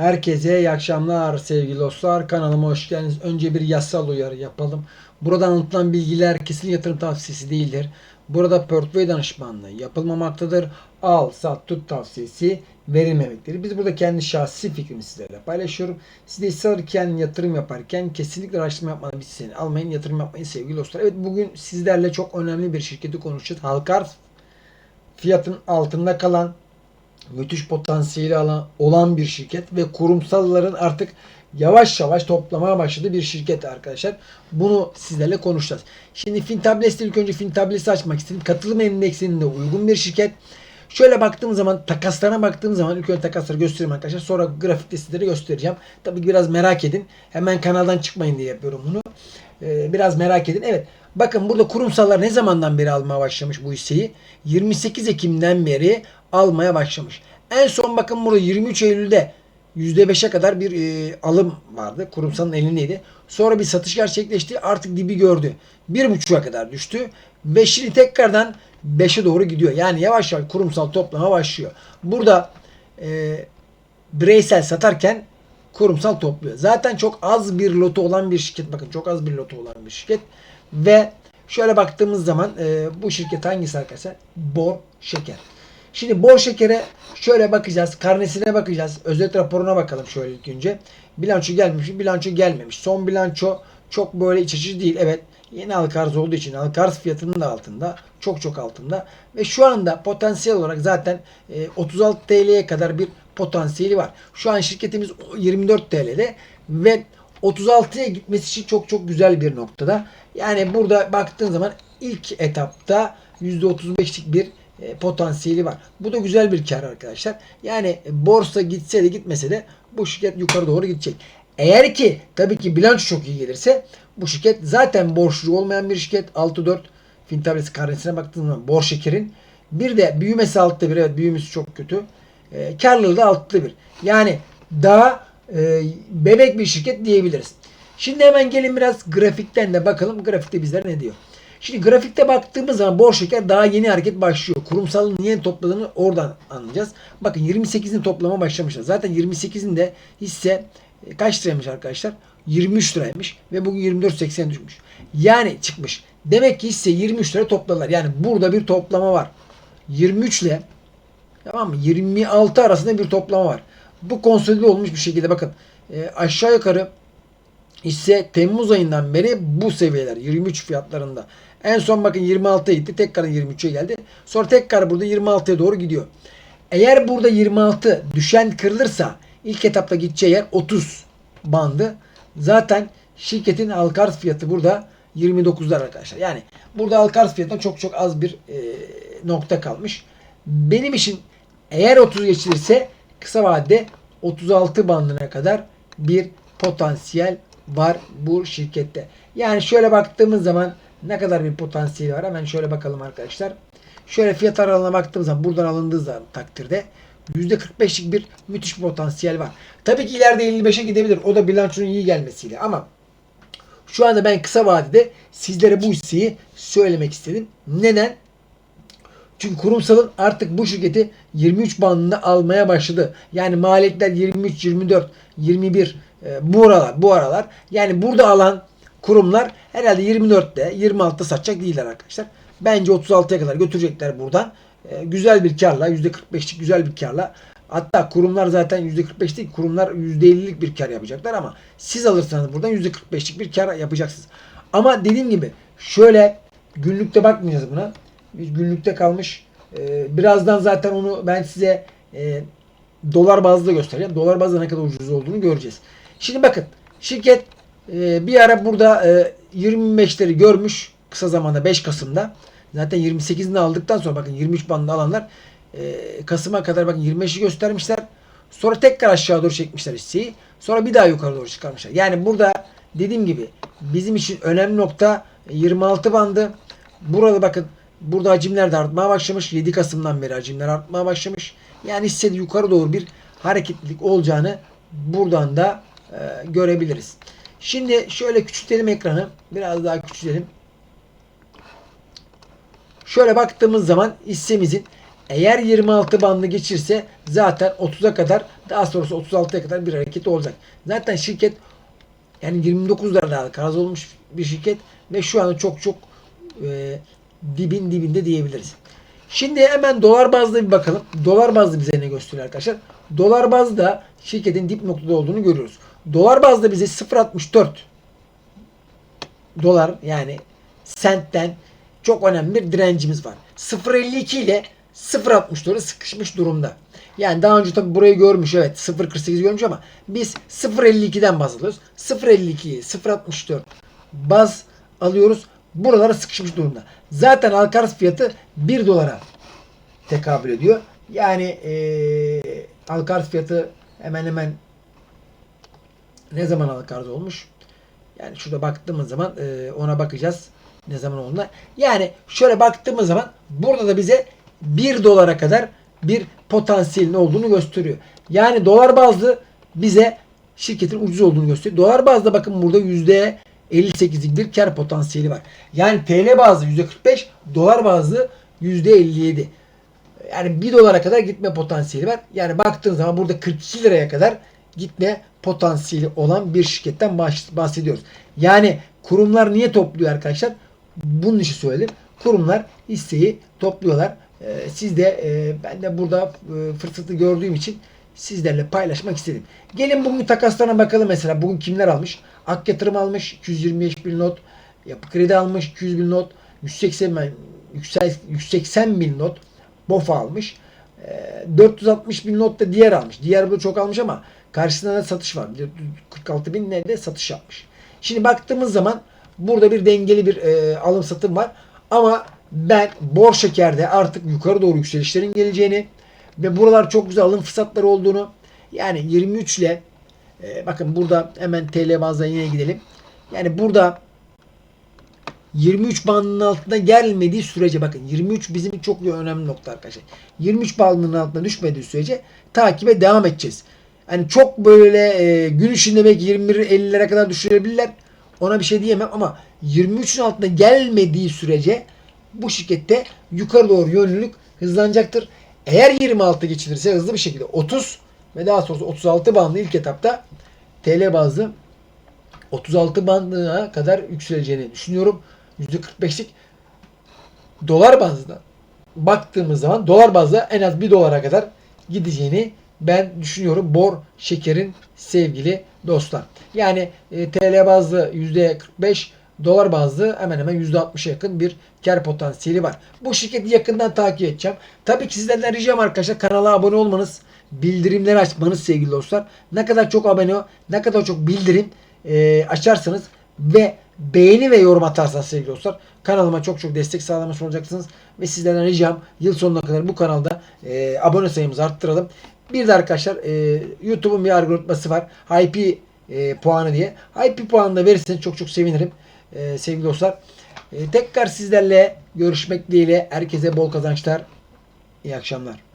Herkese iyi akşamlar sevgili dostlar. Kanalıma hoş geldiniz. Önce bir yasal uyarı yapalım. Burada anlatılan bilgiler kesin yatırım tavsiyesi değildir. Burada portföy danışmanlığı yapılmamaktadır. Al, sat, tut tavsiyesi verilmemektedir. Biz burada kendi şahsi fikrimi sizlerle paylaşıyorum. Siz de hisse alırken, yatırım yaparken kesinlikle araştırma yapmanı bitsin. Almayın, yatırım yapmayın sevgili dostlar. Evet bugün sizlerle çok önemli bir şirketi konuşacağız. Halkar fiyatın altında kalan müthiş potansiyeli alan, olan bir şirket ve kurumsalların artık yavaş yavaş toplamaya başladığı bir şirket arkadaşlar. Bunu sizlerle konuşacağız. Şimdi Fintables'te ilk önce Fintables'i açmak istedim. Katılım endeksinin de uygun bir şirket. Şöyle baktığım zaman takaslarına baktığım zaman ilk önce takasları göstereyim arkadaşlar. Sonra grafikte sizlere göstereceğim. Tabii biraz merak edin. Hemen kanaldan çıkmayın diye yapıyorum bunu. Ee, biraz merak edin. Evet. Bakın burada kurumsallar ne zamandan beri almaya başlamış bu hisseyi? 28 Ekim'den beri almaya başlamış. En son bakın burada 23 Eylül'de %5'e kadar bir e, alım vardı. Kurumsalın elindeydi. Sonra bir satış gerçekleşti. Artık dibi gördü. 1.5'a kadar düştü. Ve tekrardan 5'e doğru gidiyor. Yani yavaş yavaş kurumsal toplama başlıyor. Burada e, bireysel satarken kurumsal topluyor. Zaten çok az bir lotu olan bir şirket. Bakın çok az bir lotu olan bir şirket. Ve şöyle baktığımız zaman e, bu şirket hangisi arkadaşlar? Bor Şeker. Şimdi bor şekere şöyle bakacağız. Karnesine bakacağız. Özet raporuna bakalım şöyle ilk önce. Bilanço gelmiş mi? Bilanço gelmemiş. Son bilanço çok böyle iç açıcı değil. Evet yeni halka arz olduğu için halka arz fiyatının da altında. Çok çok altında. Ve şu anda potansiyel olarak zaten e, 36 TL'ye kadar bir potansiyeli var. Şu an şirketimiz 24 TL'de ve 36'ya gitmesi için çok çok güzel bir noktada. Yani burada baktığın zaman ilk etapta %35'lik bir e, potansiyeli var. Bu da güzel bir kar arkadaşlar. Yani borsa gitse de gitmese de bu şirket yukarı doğru gidecek. Eğer ki tabii ki bilanço çok iyi gelirse bu şirket zaten borçlu olmayan bir şirket. 6-4 Fintables karnesine baktığınız zaman bor şekerin. Bir de büyümesi altta bir. Evet büyümesi çok kötü. E, karlılığı da altta bir. Yani daha e, bebek bir şirket diyebiliriz. Şimdi hemen gelin biraz grafikten de bakalım. Grafikte bizler ne diyor? Şimdi grafikte baktığımız zaman bor şeker daha yeni hareket başlıyor. Kurumsalın niye topladığını oradan anlayacağız. Bakın 28'in toplama başlamışlar. Zaten 28'inde hisse e, kaç liraymış arkadaşlar? 23 liraymış ve bugün 24.80 düşmüş. Yani çıkmış. Demek ki hisse 23 lira topladılar. Yani burada bir toplama var. 23 ile tamam mı? 26 arasında bir toplama var. Bu konsolide olmuş bir şekilde bakın e, aşağı yukarı hisse Temmuz ayından beri bu seviyeler 23 fiyatlarında. En son bakın 26'ya gitti. Tekrar 23'e geldi. Sonra tekrar burada 26'ya doğru gidiyor. Eğer burada 26 düşen kırılırsa ilk etapta gideceği yer 30 bandı. Zaten şirketin halka arz fiyatı burada 29'lar arkadaşlar. Yani burada halka arz fiyatına çok çok az bir e, nokta kalmış. Benim için eğer 30 geçilirse kısa vadede 36 bandına kadar bir potansiyel var bu şirkette. Yani şöyle baktığımız zaman ne kadar bir potansiyeli var hemen şöyle bakalım arkadaşlar. Şöyle fiyat aralığına baktığımız zaman buradan alındığı zaman takdirde %45'lik bir müthiş bir potansiyel var. Tabii ki ileride 55'e gidebilir. O da bilançonun iyi gelmesiyle ama şu anda ben kısa vadede sizlere bu hisseyi söylemek istedim. Neden? Çünkü kurumsalın artık bu şirketi 23 bandında almaya başladı. Yani maliyetler 23, 24, 21 e, bu aralar, bu aralar. Yani burada alan kurumlar herhalde 24'te, 26'da satacak değiller arkadaşlar. Bence 36'ya kadar götürecekler buradan. E, güzel bir karla, %45'lik güzel bir karla. Hatta kurumlar zaten %45 değil, kurumlar %50'lik bir kar yapacaklar ama siz alırsanız buradan %45'lik bir kar yapacaksınız. Ama dediğim gibi şöyle günlükte bakmayacağız buna. Biz günlükte kalmış. E, birazdan zaten onu ben size e, dolar bazlı göstereceğim. Dolar bazda ne kadar ucuz olduğunu göreceğiz. Şimdi bakın şirket e, bir ara burada e, 25'leri görmüş kısa zamanda 5 Kasım'da. Zaten 28'ini aldıktan sonra bakın 23 bandında alanlar e, Kasım'a kadar bakın 25'i göstermişler. Sonra tekrar aşağı doğru çekmişler hisseyi. Sonra bir daha yukarı doğru çıkarmışlar. Yani burada dediğim gibi bizim için önemli nokta 26 bandı. Burada bakın burada hacimler de artmaya başlamış. 7 Kasım'dan beri hacimler artmaya başlamış. Yani hissede yukarı doğru bir hareketlilik olacağını buradan da e, görebiliriz. Şimdi şöyle küçültelim ekranı. Biraz daha küçültelim. Şöyle baktığımız zaman hissemizin eğer 26 bandı geçirse zaten 30'a kadar Daha sonrası 36'ya kadar bir hareket olacak. Zaten şirket yani 29 lirada karz olmuş bir şirket ve şu anda çok çok e, dibin dibinde diyebiliriz. Şimdi hemen dolar bazlı bir bakalım. Dolar bazlı bize ne gösteriyor arkadaşlar? Dolar bazda şirketin dip noktada olduğunu görüyoruz. Dolar bazda bize 0.64 dolar yani sentten çok önemli bir direncimiz var. 0.52 ile 0.64'e sıkışmış durumda. Yani daha önce tabi burayı görmüş evet 0.48 görmüş ama biz 0.52'den baz alıyoruz. 0.52'yi 0.64 baz alıyoruz. Buralara sıkışmış durumda. Zaten Alkars fiyatı 1 dolara tekabül ediyor. Yani eee Alkars fiyatı hemen hemen ne zaman Alkars olmuş? Yani şurada baktığımız zaman eee, ona bakacağız. Ne zaman olduğuna. Yani şöyle baktığımız zaman burada da bize 1 dolara kadar bir potansiyelin olduğunu gösteriyor. Yani dolar bazlı bize şirketin ucuz olduğunu gösteriyor. Dolar bazda bakın burada %58'lik bir kar potansiyeli var. Yani TL bazlı %45, dolar bazlı %57. Yani 1 dolara kadar gitme potansiyeli var. Yani baktığınız zaman burada 42 liraya kadar gitme potansiyeli olan bir şirketten bahs- bahsediyoruz. Yani kurumlar niye topluyor arkadaşlar? Bunun için söyledim. Kurumlar hisseyi topluyorlar. Ee, siz de e, ben de burada e, fırsatı gördüğüm için sizlerle paylaşmak istedim. Gelin bugün takaslarına bakalım mesela. Bugün kimler almış? Ak yatırım almış 225 bin not. Yapı kredi almış 200 bin not. 180 bin, yüksel- 180 bin not. BOFA almış. Ee, 460 bin not da diğer almış. Diğer burada çok almış ama karşısında da satış var. 46 bin de satış yapmış. Şimdi baktığımız zaman burada bir dengeli bir e, alım satım var. Ama ben bor şekerde artık yukarı doğru yükselişlerin geleceğini ve buralar çok güzel alım fırsatları olduğunu yani 23 ile e, bakın burada hemen TL bazda yine gidelim. Yani burada 23 bandının altına gelmediği sürece bakın 23 bizim çok önemli nokta arkadaşlar. 23 bandının altına düşmediği sürece takibe devam edeceğiz. Hani çok böyle e, gün içinde belki 21-50'lere kadar düşürebilirler. Ona bir şey diyemem ama 23'ün altına gelmediği sürece bu şirkette yukarı doğru yönlülük hızlanacaktır. Eğer 26 geçilirse hızlı bir şekilde 30 ve daha sonrası 36 bandı ilk etapta TL bazlı 36 bandına kadar yükseleceğini düşünüyorum. %45'lik dolar bazında baktığımız zaman dolar bazda en az 1 dolara kadar gideceğini ben düşünüyorum. Bor şekerin sevgili dostlar. Yani e, TL bazlı %45 dolar bazlı hemen hemen %60'a yakın bir kar potansiyeli var. Bu şirketi yakından takip edeceğim. Tabii ki sizlerden ricam arkadaşlar kanala abone olmanız, bildirimleri açmanız sevgili dostlar. Ne kadar çok abone, ne kadar çok bildirim e, açarsanız ve beğeni ve yorum atarsanız sevgili dostlar kanalıma çok çok destek sağlamış olacaksınız. Ve sizlerden ricam yıl sonuna kadar bu kanalda e, abone sayımızı arttıralım. Bir de arkadaşlar e, YouTube'un bir algoritması var. IP e, puanı diye. IP puanını da verirseniz çok çok sevinirim e, sevgili dostlar. E, tekrar sizlerle görüşmek dileğiyle herkese bol kazançlar. İyi akşamlar.